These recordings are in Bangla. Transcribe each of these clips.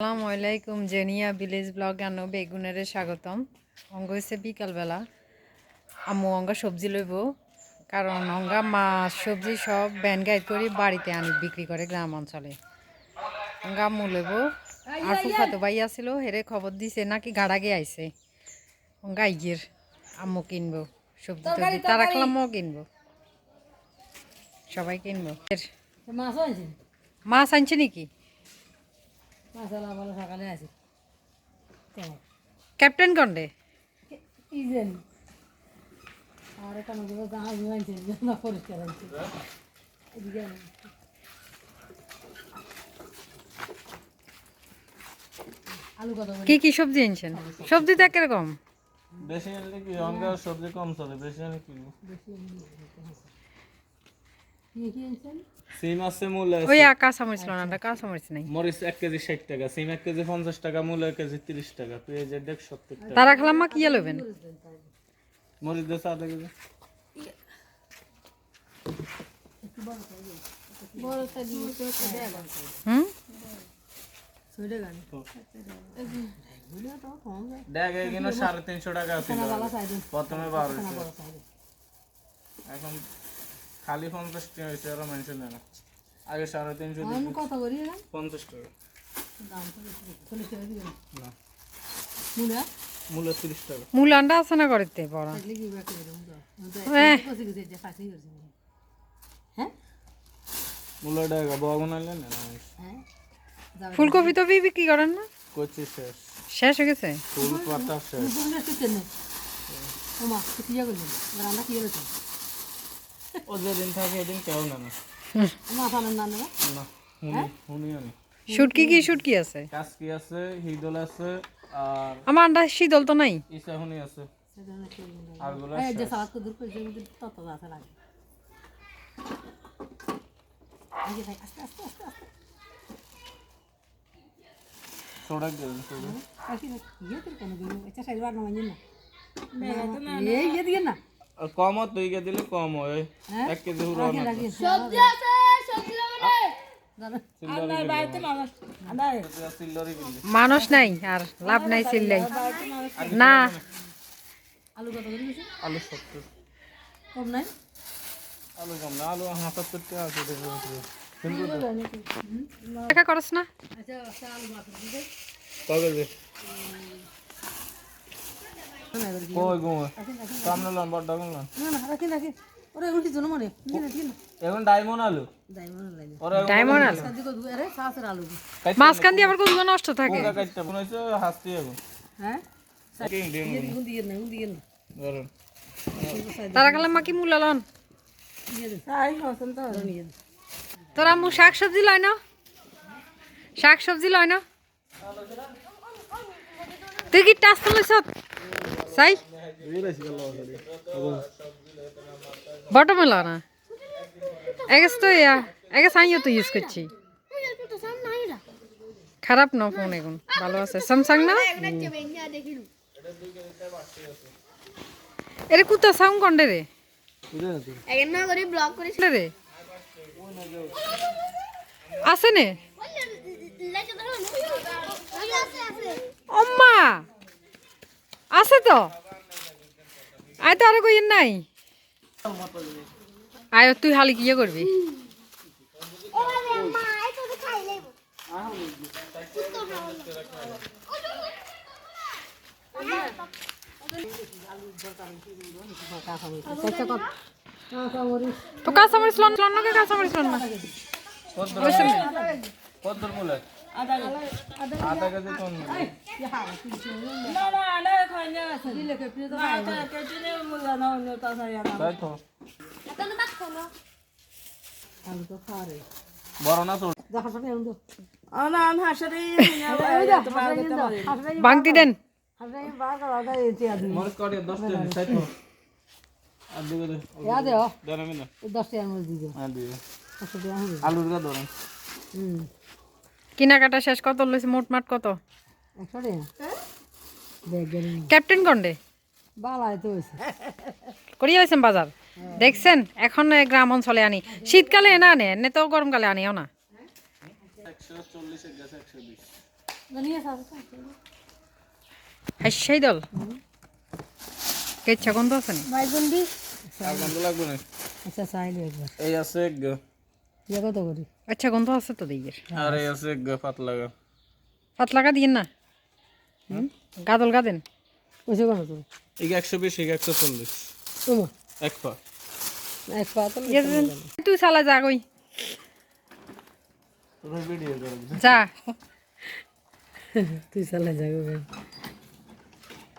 আসসালামু আলাইকুম জেনিয়া ভিলেজ ব্লগ আনো বেগুনের স্বাগতম। অঙ্গ হয়েছে বিকালবেলা। আম্মু অঙ্গা সবজি লইব কারণ অঙ্গা মাছ সবজি সব ব্যান গাইড করে বাড়িতে আনি বিক্রি করে গ্রাম অঞ্চলে। অঙ্গা আম্মু লইব আর ফুফাতো ভাই আসিল হেরে খবর দিছে নাকি গাড়াগে আইছে। অঙ্গা আইগের আম্মু কিনবো সবজি টবজি তারা খেলামও কিনবো। সবাই কিনবো। মাছ আনছে নাকি? সকালে আছে। ক্যাপ্টেন কন্ডে? কি আর জাহাজ পরিষ্কার এদিকে কি কি সবজি আনছেন? সবজি তো একরকম। বেশি আনলে কি সবজি কম চলে বেশি আনলে কি? সিম আছে মূল আছে। ওই কাঁচামরিচ লোনাটা কাঁচামরিচ নাই। মরিচ এক কেজি ষাট টাকা সিম এক কেজি পঞ্চাশ টাকা মূল এক কেজি তিরিশ টাকা। পেঁয়াজের দেখ সত্তর টাকা। তারা খেলাম মা কি লবেন মরিচ দেশ আধা কেজি। হুম? দেখ এখানে সাড়ে তিনশো টাকা ছিল। প্রথমে বারোশো এখন খালি পঞ্চাশ টাকা হয়েছে আরও মানুষ নেয় না। আগে সাড়ে তিনশো আমি কত করি পঞ্চাশ টাকা। দাম চল্লিশ টাকা দিবেন না। মুলা? মূল তিরিশ টাকা। মূল আন্ডা আছে না করতে বড়। হ্যাঁ? হ্যাঁ। ফুলকপি তো বিক্রি করেন না? শেষ। শেষ হয়ে গেছে? ফুল পাতা শেষ। ও যেদিন থাকে ওদিন কেউ না। না না না না হুনি হুনি আনি। শুটকি কি শুটকি আছে? কাসকি আছে হিদল আছে আর আমার আন্ডা শীতল তো নাই। ইসাহুনি আছে। আরগুলো এই যে সালাদ কো দূর করে যে তত আছে লাগে। আগে ভাই আস্তে আস্তে আস্তে আস্তে। না না। না। আর কম তুই কে দিলে কম হয় হ্যাঁ? এক কেজি না? রাখি সিল্লরি কিনলে মানুষ নাই আর লাভ নাই চিল্লাই না। আলু কত করে আলু সত্তর। কম নাই? আলু কম না আলু হাঁটাত্তর টাকা আছে দেখা করস না? আচ্ছা আচ্ছা আলু মাছ দিবে কবে কই গো সামনে লন বড় ডাগুন লন না না রাখি রাখি। ওরে এগুলো কি জন্য কি না কি এখন ডায়মন্ড আলু। যাই লাগে ওরে ডায়মন্ড আলু? আরে সাসের আলু মাঝখান দিয়ে আবার কোথাও নষ্ট থাকে। কোকা কাটতে মনে হচ্ছে হাসতে এখন হ্যাঁ? দিয়ে না দিয়ে না ধরুন। তারা তো। নিয়ে তোরা শাক সবজি লয় না? শাক সবজি লয় না? তুই কি টাচ লইছ চাই বটমে ল না এগেস তো ইয়া ইউজ করছি খারাপ না ফোন এখন ভালো আছে স্যামসাং না এরে কুতা সাউন্ড কন্ডে রে রে আছে নে অম্মা আছে তো? আয় তো আরও কইয়েন নাই। আয় তুই হালি কি করবি? তো কাঁচামরিচ লন লন কাঁচামরিচ লন না? কত মূল আধা কেজি কম দিলে কে প্রিয় তো তাই তো। আলু তো খারে বড় না ছোট? দেখা সব এমন তো বাংটি দেন। হাসে বার করা দা এতে আদি মরিচ কটে দশ টাকা তাই তো। আর দিবে দে। দে ও দেন আমি না। 10 টাকা মরিচ দিও। হ্যাঁ আলুর গা ধরেন। হুম। কেনাকাটা শেষ কত লইছে? মোটমাট কত? 100 টাকা দেখ গেলি। ক্যাপ্টেন কন্ডে? করিয়া হয়েছেন বাজার? দেখছেন? এখন গ্রাম অঞ্চলে আনি। শীতকালে এনে আনে এনে তো গরমকালে আনিও না। হাসিয়াই দল। কেচ্ছা গন্ধ আছে নি? না? আচ্ছা এই আছে। ইয়ে কত করি। আচ্ছা গন্ধ আছে তো আর আছে পাতলা গা। পাতলা গা দিয়েন না। গাদল গা দেন। ওইসব কেন তুমি। এই একশো বিশ এই একশো চল্লিশ। এক পা। এক পা তো ইয়ে তুই চালা যা কই। তোর ভিডিও করে যা। তুই চালে যাবে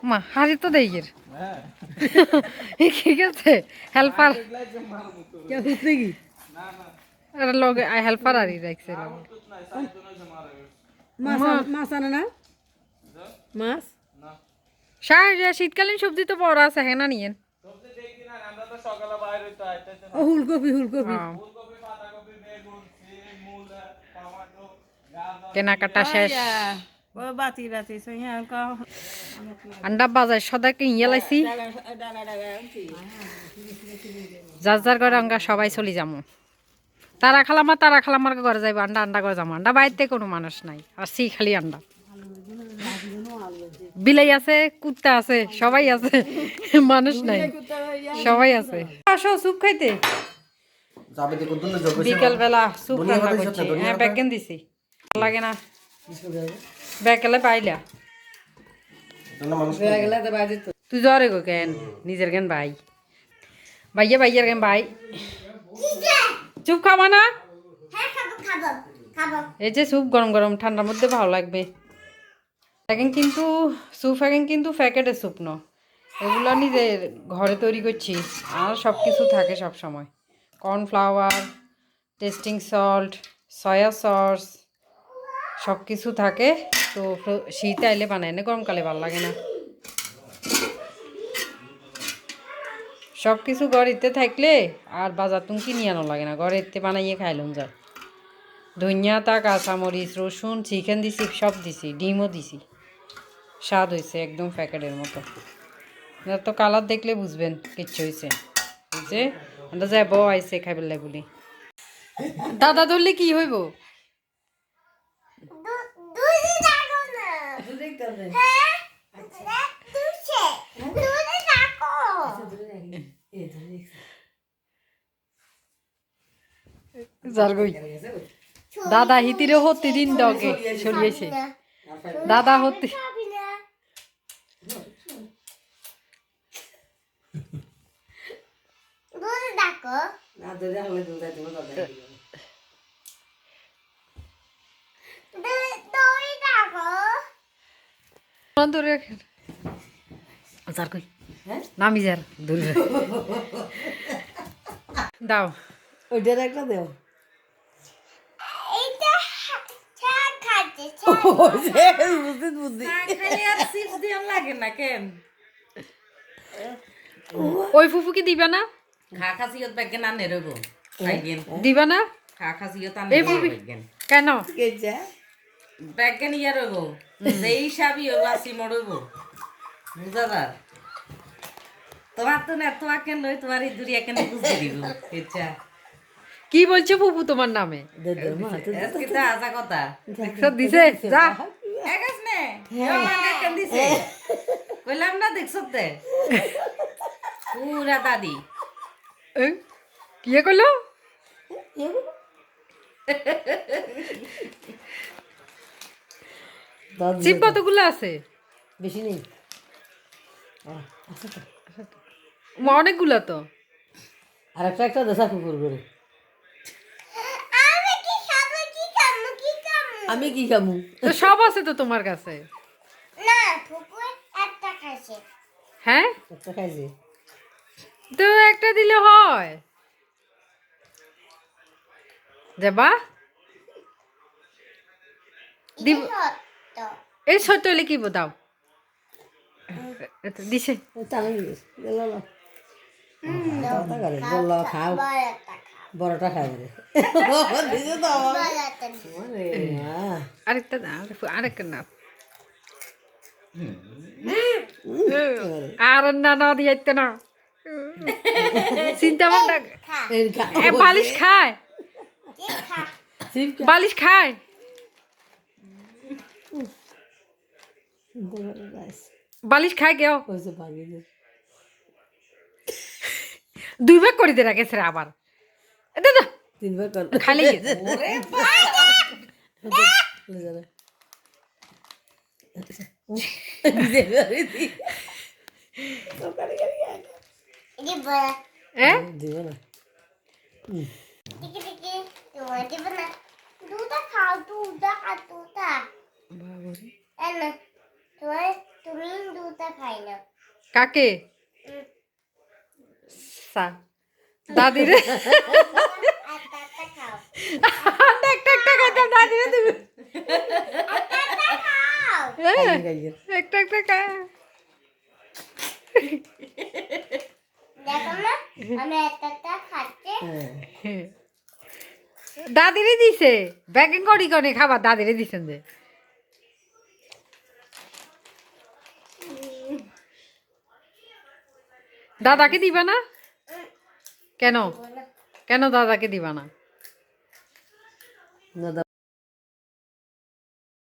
মা হারি তো দেইয়ের। হ্যাঁ। ঠিক আছে হেল্পার। কে? হুতরে কি আর লগে হেল্পার আরই রাখছে মাছ মাছ আনে না? মাছ? শীতকালীন সবজি তো বড় আছে হ্যাঁ না নিয়েন ফুলকপি ফুলকপি। হ্যাঁ। কেনাকাটা শেষ। আন্ডা বাজার সদা কিনিয়ে লাইছি। যার যার ঘরে সবাই চলি যাব তারা খালামা তারা খালামার ঘরে যাইব আন্ডা আন্ডা করে যাব। আন্ডা বাড়িতে কোনো মানুষ নাই আর সি খালি আন্ডা। বিলাই আছে কুত্তা আছে সবাই আছে মানুষ নাই সবাই আছে। আসো স্যুপ খাইতে। যাবে দেখুন তো না যোগ বিকেল বেলা রান্না করছি। সত্যি, হ্যাঁ? ব্যাগেন দিছি। লাগে না। ব্যাগেলে পাইলা। তুই জ্বরে গো কেন? নিজের কেন ভাই? ভাইয়া ভাইয়ার কেন ভাই? চুপ খাবা না? এই যে স্যুপ গরম গরম ঠান্ডার মধ্যে ভালো লাগবে। এখন কিন্তু স্যুপ এখন কিন্তু প্যাকেটের স্যুপ ন। এগুলো নিজের ঘরে তৈরি করছি। আর সব কিছু থাকে সব সময় cornflour tasting salt soya sauce সব কিছু থাকে। তো শীত আইলে বানায় না গরমকালে ভালো লাগে না। সব কিছু ঘরেতে থাকলে আর বাজার তুমি কিনে আনো লাগে না। ঘরেতে বানাইয়ে খাই খাইলাম যায় ধনিয়া তা কাঁচামরিচ রসুন চিকেন দিছি সব দিছি ডিমও দিছি। স্বাদ হয়েছে একদম প্যাকেটের মতো। তো কালার দেখলে বুঝবেন কিচ্ছু হয়েছে বুঝছে আমরা যাব আইসে খাইবেলাই বলি। দাদা ধরলে কি হইব? জারগই দাদা হিতিরে হতে দিন দগে সরিয়েছে। দাদা হতে নামি যার দূরে দাও। ওইটার একটা দেও। বুঝতে বুদ্ধি খালি আর চিপস দিয়ান লাগে না কেন? ওই ফুফু কি দিবা না? খা খাসিয়ত ব্যাগে না নেরব দিবা না? খা খাসিয়ত আন কেন? ব্যাগে নিয়ে রইব? যেই হিসাবই ও বাসি মরব বুঝাদার তোমার তো না তোমার কেন লই তোমার এই দূরিয়া কেন বুঝতে দিব আচ্ছা কি বলছে ফুফু তোমার নামে? দিছে যা। একাস নে। আমাকে কেন দিছে। কইলাম না দেখছ তে পুরা দাদি। এ, করল দাদ। কতগুলো আছে? বেশি নেই। মা, অনেকগুলো তো। আর একটা একটা দেশা কুকুর করে। আমি কি খামু? তো সব আছে তো তোমার কাছে। না একটা খাইছে। হ্যাঁ? একটা খাইছি? তো একটা দিলে হয়। দেবা। দিব এই সত্য হলে কি দাও। এতো দিছে খাও। বড়টা খাই আরেকটা না আরেকটা না আর না না না চিন্তা ভাবনা বালিশ খায় বালিশ খায় বালিশ খাই গেও হয়েছে ভাবি যে দুই ভাগ করে দিয়ে রাখেছে আবার এ দে দে, তিনবার কর খালি। ওরে কাকে? সা দাদি রে একটা খাইতাম তুমি। হ্যাঁ, একটা একটা খা। দাদিরে দিছে। ব্যাগিং করি কনে খাবার দাদিরে দিছেন যে। দাদাকে দিবে না? কেন? কেন দাদাকে দিবা না? না